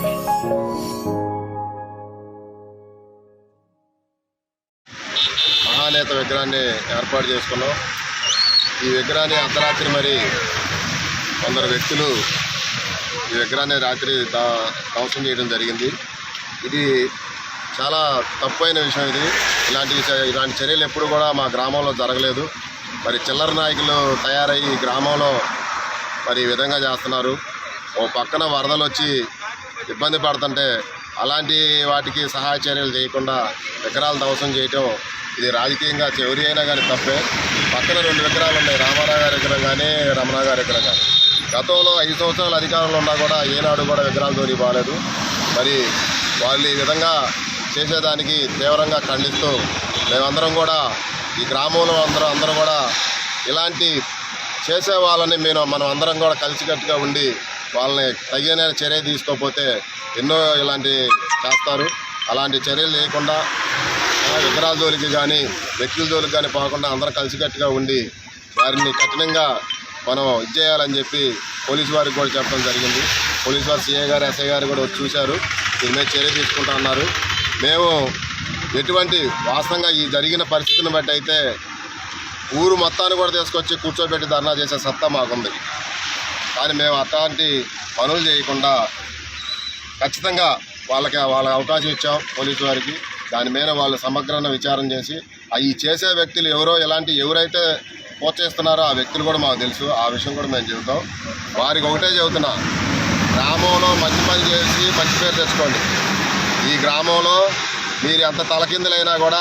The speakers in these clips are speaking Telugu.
మహానేత విగ్రహాన్ని ఏర్పాటు చేసుకున్నాం. ఈ విగ్రహాన్ని అర్ధరాత్రి మరి కొందరు వ్యక్తులు ఈ విగ్రహాన్ని రాత్రి ధ్వంసం చేయడం జరిగింది. ఇది చాలా తప్పైన విషయం ఇది. ఇలాంటి చ- ఇలాంటి చర్యలు ఎప్పుడు కూడా మా గ్రామంలో జరగలేదు. మరి చిల్లర నాయకులు తయారయ్యి ఈ గ్రామంలో మరి ఈ విధంగా చేస్తున్నారు. ఓ పక్కన వరదలు వచ్చి ఇబ్బంది పడుతుంటే అలాంటి వాటికి సహాయ చర్యలు చేయకుండా విగ్రహాలు ధ్వంసం చేయటం ఇది రాజకీయంగా చివరి అయినా కానీ తప్పే. పక్కన రెండు విగ్రహాలు ఉన్నాయి. రామారావు గారి విగ్రహం కానీ రమణ గారి విగ్రహం కానీ. గతంలో ఐదు సంవత్సరాలు అధికారంలో ఉన్నా కూడా ఏనాడు కూడా విగ్రహాలు దోరి బాగాలేదు మరి వాళ్ళు ఈ విధంగా చేసేదానికి తీవ్రంగా ఖండిస్తూ మేమందరం కూడా ఈ గ్రామంలో అందరం అందరం కూడా ఇలాంటి చేసే వాళ్ళని మేము మనం అందరం కూడా కలిసికట్టుగా ఉండి వాళ్ళని తగిన చర్య తీసుకోకపోతే ఎన్నో ఇలాంటి చేస్తారు. అలాంటి చర్యలు లేకుండా విగ్రహాల జోలికి కానీ వ్యక్తుల జోలికి కానీ పోకుండా అందరం కలిసికట్టుగా ఉండి వారిని కఠినంగా మనం ఇచ్చేయాలని చెప్పి పోలీసు వారికి కూడా చెప్పడం జరిగింది. పోలీసు వారు సీఏ గారు ఎస్ఐ గారు కూడా వచ్చి చూశారు. దీని మీద చర్య తీసుకుంటా అన్నారు. మేము ఎటువంటి వాస్తవంగా ఈ జరిగిన పరిస్థితిని బట్టి అయితే ఊరు మొత్తాన్ని కూడా తీసుకొచ్చి కూర్చోబెట్టి ధర్నా చేసే సత్తా మాకుంది. కానీ మేము అట్లాంటి పనులు చేయకుండా ఖచ్చితంగా వాళ్ళకి వాళ్ళకి అవకాశం ఇచ్చాం పోలీసు వారికి. దాని మీద వాళ్ళు సమగ్రంగా విచారం చేసి అవి చేసే వ్యక్తులు ఎవరో ఎలాంటి ఎవరైతే ప్రోత్సహిస్తున్నారో ఆ వ్యక్తులు కూడా మాకు తెలుసు. ఆ విషయం కూడా మేము చెబుతాం. వారికి ఒకటే చెబుతున్నా గ్రామంలో మంచి పని చేసి మంచి పేరు తెచ్చుకోండి. ఈ గ్రామంలో మీరు ఎంత తలకిందులైనా కూడా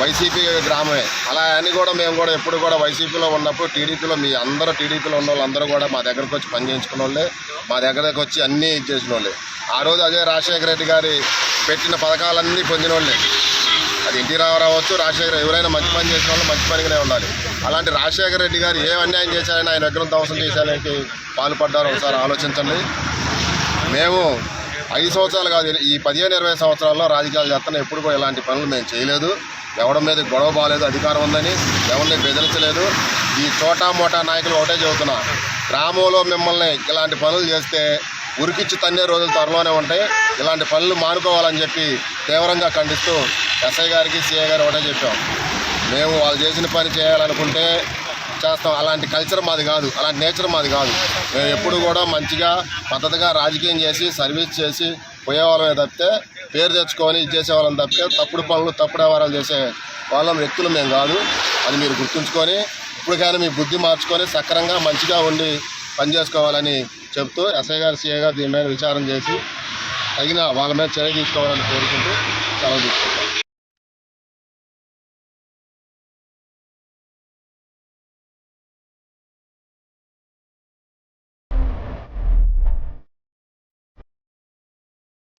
వైసీపీ గ్రామమే. అలా అని కూడా మేము కూడా ఎప్పుడు కూడా వైసీపీలో ఉన్నప్పుడు టీడీపీలో మీ అందరూ టీడీపీలో ఉన్న వాళ్ళందరూ కూడా మా దగ్గరకు వచ్చి పనిచేయించుకున్న వాళ్ళే. మా దగ్గరకు వచ్చి అన్నీ ఇచ్చేసిన వాళ్ళే. ఆ రోజు అదే రాజశేఖర రెడ్డి గారి పెట్టిన పథకాలన్నీ పొందిన వాళ్ళే. అది ఎన్టీ రామారావు అవచ్చు రాజశేఖర ఎవరైనా మంచి పని చేసిన వాళ్ళు మంచి పనిగానే ఉండాలి. అలాంటి రాజశేఖర రెడ్డి గారు ఏ అన్యాయం చేశారని ఆయన దగ్గర ధ్వంసం చేశారని పాల్పడ్డారో ఒకసారి ఆలోచించండి. మేము ఐదు సంవత్సరాలు కాదు ఈ పదిహేను ఇరవై సంవత్సరాల్లో రాజకీయాలు చేస్తున్న ఎప్పుడు కూడా ఇలాంటి పనులు మేము చేయలేదు. ఎవడం మీద గొడవ బాగాలేదు అధికారం ఉందని ఎవరిని బెదిరించలేదు. ఈ చోటా మోటా నాయకులు ఒకటే చెబుతున్నా గ్రామంలో మిమ్మల్ని ఇలాంటి పనులు చేస్తే ఉరికిచ్చి తన్నే రోజులు త్వరలోనే ఉంటాయి. ఇలాంటి పనులు మానుకోవాలని చెప్పి తీవ్రంగా ఖండిస్తూ ఎస్ఐ గారికి సిఐ గారు ఒకటే చెప్పాం. మేము వాళ్ళు చేసిన పని చేయాలనుకుంటే చేస్తాం. అలాంటి కల్చర్ మాది కాదు. అలాంటి నేచర్ మాది కాదు. మేము ఎప్పుడు కూడా మంచిగా పద్ధతిగా రాజకీయం చేసి సర్వీస్ చేసి పోయేవాళ్ళమే తప్పితే పేరు తెచ్చుకొని ఇది చేసేవాళ్ళని తప్పితే తప్పుడు పనులు తప్పుడు వ్యవహారాలు చేసే వాళ్ళం వ్యక్తులు మేము కాదు. అది మీరు గుర్తుంచుకొని ఇప్పటికైనా మీ బుద్ధి మార్చుకొని సక్రంగా మంచిగా ఉండి పని చేసుకోవాలని చెప్తూ ఎస్ఐ గారు సిఐ గారు దీని మీద విచారం చేసి తగిన వాళ్ళ మీద చర్య తీసుకోవాలని కోరుకుంటూ సెలవు తీసుకుంటాం.